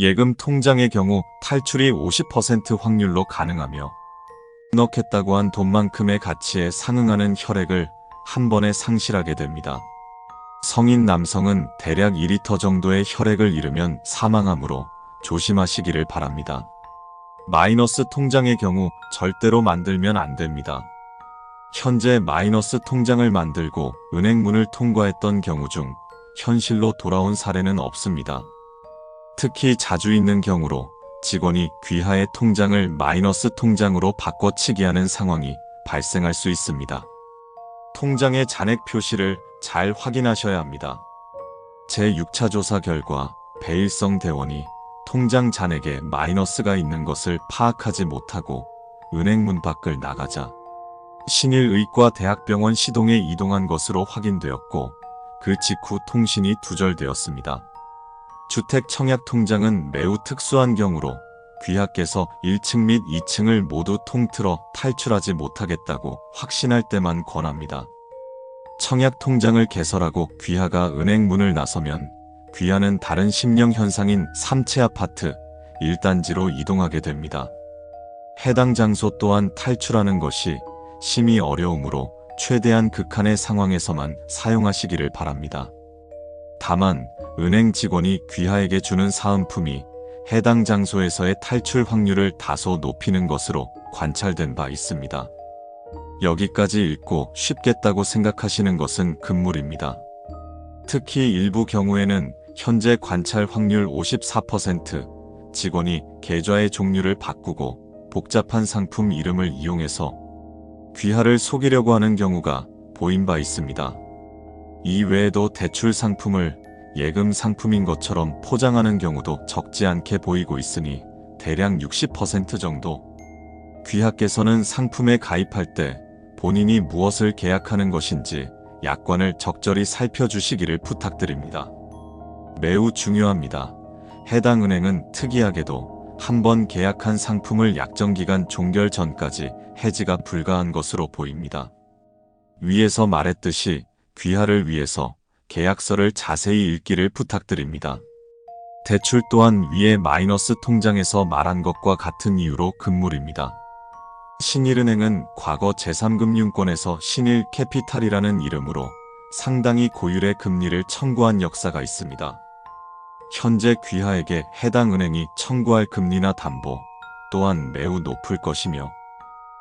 예금 통장의 경우 탈출이 50% 확률로 가능하며 넣겠다고 한 돈만큼의 가치에 상응하는 혈액을 한 번에 상실하게 됩니다. 성인 남성은 대략 2리터 정도의 혈액을 잃으면 사망하므로 조심하시기를 바랍니다. 마이너스 통장의 경우 절대로 만들면 안 됩니다. 현재 마이너스 통장을 만들고 은행문을 통과했던 경우 중 현실로 돌아온 사례는 없습니다. 특히 자주 있는 경우로 직원이 귀하의 통장을 마이너스 통장으로 바꿔치기 하는 상황이 발생할 수 있습니다. 통장의 잔액 표시를 잘 확인하셔야 합니다. 제6차 조사 결과 배일성 대원이 통장 잔액에 마이너스가 있는 것을 파악하지 못하고 은행 문 밖을 나가자 신일의과 대학병원 시동에 이동한 것으로 확인되었고 그 직후 통신이 두절되었습니다. 주택 청약 통장은 매우 특수한 경우로 귀하께서 1층 및 2층을 모두 통틀어 탈출하지 못하겠다고 확신할 때만 권합니다. 청약 통장을 개설하고 귀하가 은행 문을 나서면 귀하는 다른 심령 현상인 3채 아파트 1단지로 이동하게 됩니다. 해당 장소 또한 탈출하는 것이 심히 어려우므로 최대한 극한의 상황에서만 사용하시기를 바랍니다. 다만 은행 직원이 귀하에게 주는 사은품이 해당 장소에서의 탈출 확률을 다소 높이는 것으로 관찰된 바 있습니다. 여기까지 읽고 쉽겠다고 생각하시는 것은 금물입니다. 특히 일부 경우에는 현재 관찰 확률 54% 직원이 계좌의 종류를 바꾸고 복잡한 상품 이름을 이용해서 귀하를 속이려고 하는 경우가 보인 바 있습니다. 이 외에도 대출 상품을 예금 상품인 것처럼 포장하는 경우도 적지 않게 보이고 있으니 대략 60% 정도 귀하께서는 상품에 가입할 때 본인이 무엇을 계약하는 것인지 약관을 적절히 살펴주시기를 부탁드립니다. 매우 중요합니다. 해당 은행은 특이하게도 한 번 계약한 상품을 약정기간 종결 전까지 해지가 불가한 것으로 보입니다. 위에서 말했듯이 귀하를 위해서 계약서를 자세히 읽기를 부탁드립니다. 대출 또한 위에 마이너스 통장에서 말한 것과 같은 이유로 금물입니다. 신일은행은 과거 제3금융권에서 신일 캐피탈이라는 이름으로 상당히 고율의 금리를 청구한 역사가 있습니다. 현재 귀하에게 해당 은행이 청구할 금리나 담보 또한 매우 높을 것이며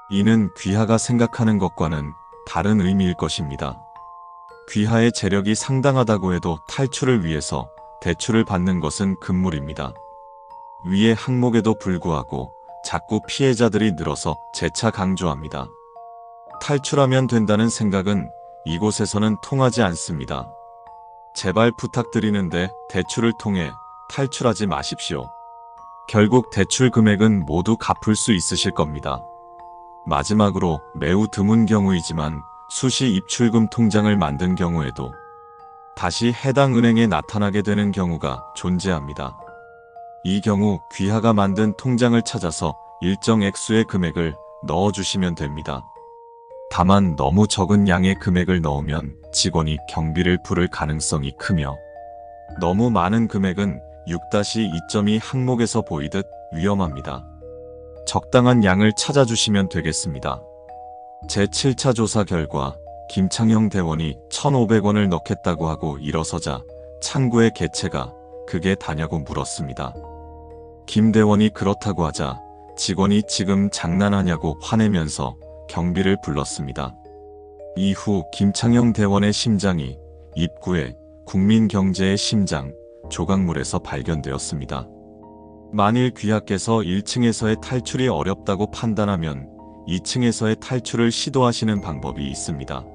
이는 귀하가 생각하는 것과는 다른 의미일 것입니다. 귀하의 재력이 상당하다고 해도 탈출을 위해서 대출을 받는 것은 금물입니다. 위의 항목에도 불구하고 자꾸 피해자들이 늘어서 재차 강조합니다. 탈출하면 된다는 생각은 이곳에서는 통하지 않습니다. 제발 부탁드리는데 대출을 통해 탈출하지 마십시오. 결국 대출 금액은 모두 갚을 수 있으실 겁니다. 마지막으로 매우 드문 경우이지만 수시 입출금 통장을 만든 경우에도 다시 해당 은행에 나타나게 되는 경우가 존재합니다. 이 경우 귀하가 만든 통장을 찾아서 일정 액수의 금액을 넣어주시면 됩니다. 다만 너무 적은 양의 금액을 넣으면 직원이 경비를 부를 가능성이 크며 너무 많은 금액은 6-2.2 항목에서 보이듯 위험합니다. 적당한 양을 찾아주시면 되겠습니다. 제7차 조사 결과 김창형 대원이 1,500원을 넣겠다고 하고 일어서자 창구의 개체가 그게 다냐고 물었습니다. 김 대원이 그렇다고 하자 직원이 지금 장난하냐고 화내면서 경비를 불렀습니다. 이후 김창형 대원의 심장이 입구에 국민경제의 심장 조각물에서 발견되었습니다. 만일 귀하께서 1층에서의 탈출이 어렵다고 판단하면 2층에서의 탈출을 시도하시는 방법이 있습니다.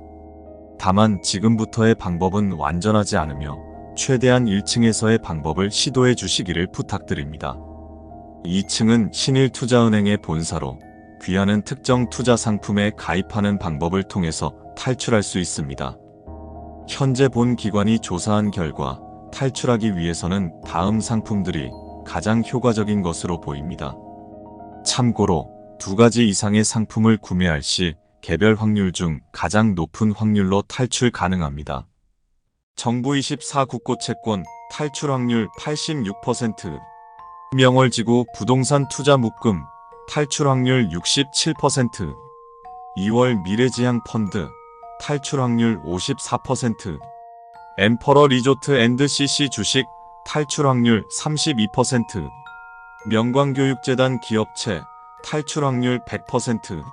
다만 지금부터의 방법은 완전하지 않으며 최대한 1층에서의 방법을 시도해 주시기를 부탁드립니다. 2층은 신일투자은행의 본사로 귀하는 특정 투자 상품에 가입하는 방법을 통해서 탈출할 수 있습니다. 현재 본 기관이 조사한 결과 탈출하기 위해서는 다음 상품들이 가장 효과적인 것으로 보입니다. 참고로 두 가지 이상의 상품을 구매할 시 개별 확률 중 가장 높은 확률로 탈출 가능합니다. 정부 24 국고 채권 탈출 확률 86%, 명월지구 부동산 투자 묶음 탈출 확률 67%. 2월 미래지향 펀드 탈출 확률 54%. 엠퍼러 리조트 앤드 CC 주식 탈출 확률 32%. 명광교육재단 기업체 탈출 확률 100%.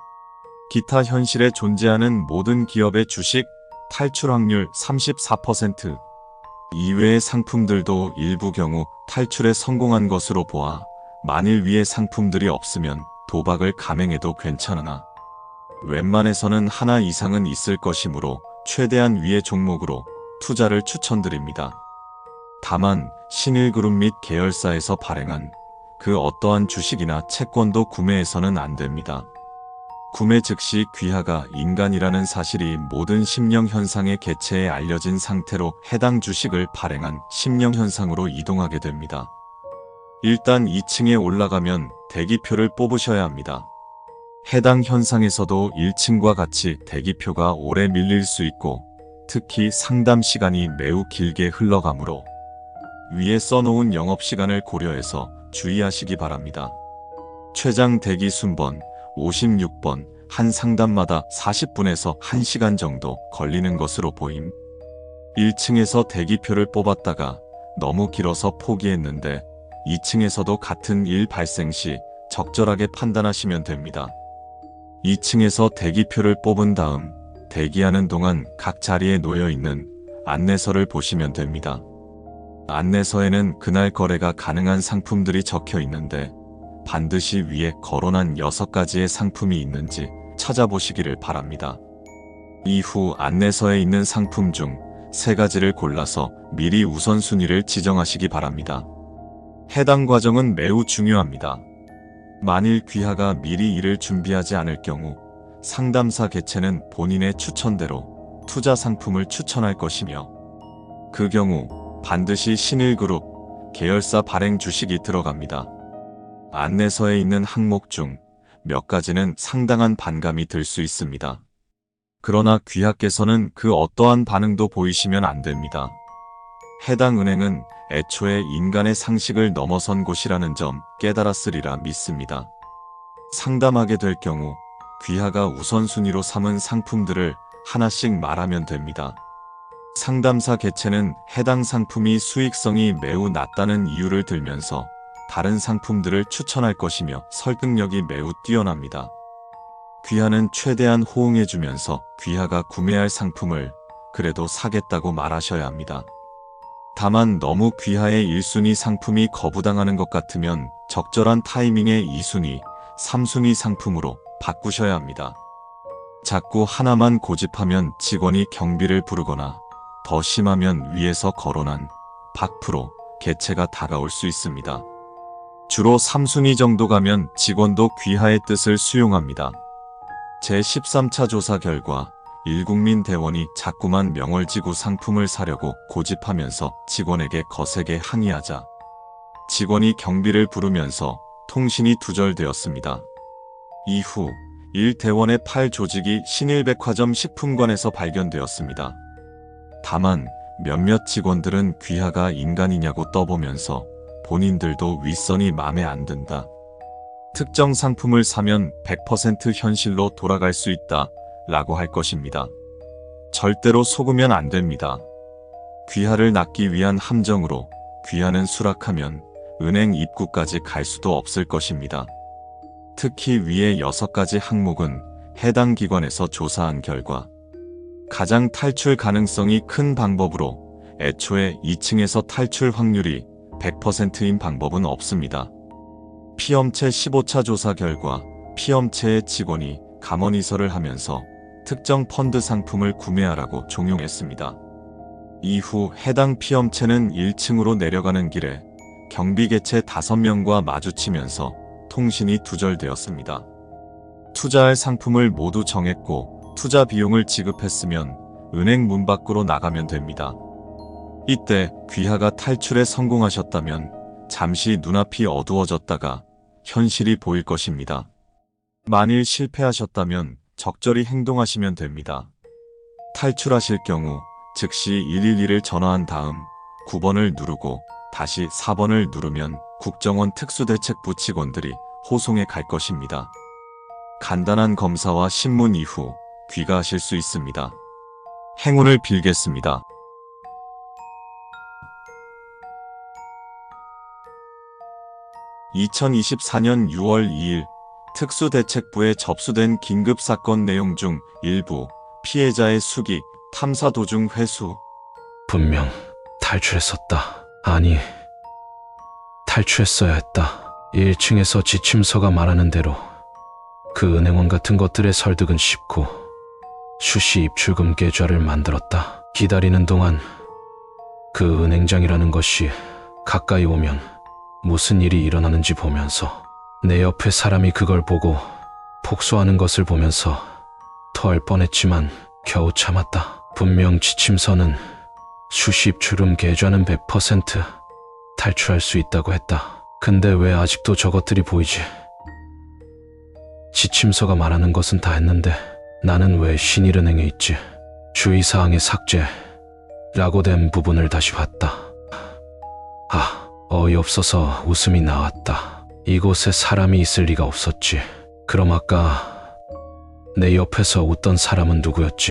기타 현실에 존재하는 모든 기업의 주식 탈출 확률 34%. 이외의 상품들도 일부 경우 탈출에 성공한 것으로 보아 만일 위의 상품들이 없으면 도박을 감행해도 괜찮으나 웬만해서는 하나 이상은 있을 것이므로 최대한 위의 종목으로 투자를 추천드립니다. 다만 신일그룹 및 계열사에서 발행한 그 어떠한 주식이나 채권도 구매해서는 안 됩니다. 구매 즉시 귀하가 인간이라는 사실이 모든 심령 현상의 개체에 알려진 상태로 해당 주식을 발행한 심령 현상으로 이동하게 됩니다. 일단 2층에 올라가면 대기표를 뽑으셔야 합니다. 해당 현상에서도 1층과 같이 대기표가 오래 밀릴 수 있고 특히 상담 시간이 매우 길게 흘러가므로 위에 써놓은 영업시간을 고려해서 주의하시기 바랍니다. 최장 대기 순번 56번 한 상담마다 40분에서 1시간 정도 걸리는 것으로 보임. 1층에서 대기표를 뽑았다가 너무 길어서 포기했는데 2층에서도 같은 일 발생 시 적절하게 판단하시면 됩니다. 2층에서 대기표를 뽑은 다음 대기하는 동안 각 자리에 놓여 있는 안내서를 보시면 됩니다. 안내서에는 그날 거래가 가능한 상품들이 적혀 있는데 반드시 위에 거론한 6가지의 상품이 있는지 찾아보시기를 바랍니다. 이후 안내서에 있는 상품 중 3가지를 골라서 미리 우선순위를 지정하시기 바랍니다. 해당 과정은 매우 중요합니다. 만일 귀하가 미리 이를 준비하지 않을 경우 상담사 개체는 본인의 추천대로 투자 상품을 추천할 것이며 그 경우 반드시 신일그룹 계열사 발행 주식이 들어갑니다. 안내서에 있는 항목 중 몇 가지는 상당한 반감이 들 수 있습니다. 그러나 귀하께서는 그 어떠한 반응도 보이시면 안 됩니다. 해당 은행은 애초에 인간의 상식을 넘어선 곳이라는 점 깨달았으리라 믿습니다. 상담하게 될 경우 귀하가 우선순위로 삼은 상품들을 하나씩 말하면 됩니다. 상담사 개체는 해당 상품이 수익성이 매우 낮다는 이유를 들면서 다른 상품들을 추천할 것이며 설득력이 매우 뛰어납니다. 귀하는 최대한 호응해주면서 귀하가 구매할 상품을 그래도 사겠다고 말하셔야 합니다. 다만 너무 귀하의 1순위 상품이 거부당하는 것 같으면 적절한 타이밍에 2순위, 3순위 상품으로 바꾸셔야 합니다. 자꾸 하나만 고집하면 직원이 경비를 부르거나 더 심하면 위에서 거론한 박프로 개체가 다가올 수 있습니다. 주로 3순위 정도 가면 직원도 귀하의 뜻을 수용합니다. 제13차 조사 결과 일국민 대원이 자꾸만 명월지구 상품을 사려고 고집하면서 직원에게 거세게 항의하자 직원이 경비를 부르면서 통신이 두절되었습니다. 이후 일대원의 팔 조직이 신일백화점 식품관에서 발견되었습니다. 다만 몇몇 직원들은 귀하가 인간이냐고 떠보면서 본인들도 윗선이 마음에 안 든다. 특정 상품을 사면 100% 현실로 돌아갈 수 있다. 라고 할 것입니다. 절대로 속으면 안 됩니다. 귀하를 낳기 위한 함정으로 귀하는 수락하면 은행 입구까지 갈 수도 없을 것입니다. 특히 위의 6가지 항목은 해당 기관에서 조사한 결과 가장 탈출 가능성이 큰 방법으로 애초에 2층에서 탈출 확률이 100%인 방법은 없습니다. 피엄체 15차 조사 결과 피엄체의 직원이 감언이설을 하면서 특정 펀드 상품을 구매하라고 종용했습니다. 이후 해당 피엄체는 1층으로 내려가는 길에 경비 개체 5명과 마주치면서 통신이 두절되었습니다. 투자할 상품을 모두 정했고 투자 비용을 지급했으면 은행 문 밖으로 나가면 됩니다. 이때 귀하가 탈출에 성공하셨다면 잠시 눈앞이 어두워졌다가 현실이 보일 것입니다. 만일 실패하셨다면 적절히 행동하시면 됩니다. 탈출하실 경우 즉시 112를 전화한 다음 9번을 누르고 다시 4번을 누르면 국정원 특수대책부 직원들이 호송에 갈 것입니다. 간단한 검사와 신문 이후 귀가하실 수 있습니다. 행운을 빌겠습니다. (2024년 6월 2일) 특수대책부에 접수된 긴급사건 내용 중 일부 피해자의 수기, 탐사 도중 회수, 분명 탈출했었다. 아니, 탈출했어야 했다. 1층에서 지침서가 말하는 대로 그 은행원 같은 것들의 설득은 쉽고 수시 입출금 계좌를 만들었다. 기다리는 동안 그 은행장이라는 것이 가까이 오면 무슨 일이 일어나는지 보면서 내 옆에 사람이 그걸 보고 폭소하는 것을 보면서 토할 뻔했지만 겨우 참았다. 분명 지침서는 수십 주름 계좌는 100% 탈출할 수 있다고 했다. 근데 왜 아직도 저것들이 보이지? 지침서가 말하는 것은 다 했는데 나는 왜 신일은행에 있지? 주의사항의 삭제 라고 된 부분을 다시 봤다. 아, 어이없어서 웃음이 나왔다. 이곳에 사람이 있을 리가 없었지. 그럼 아까 내 옆에서 웃던 사람은 누구였지?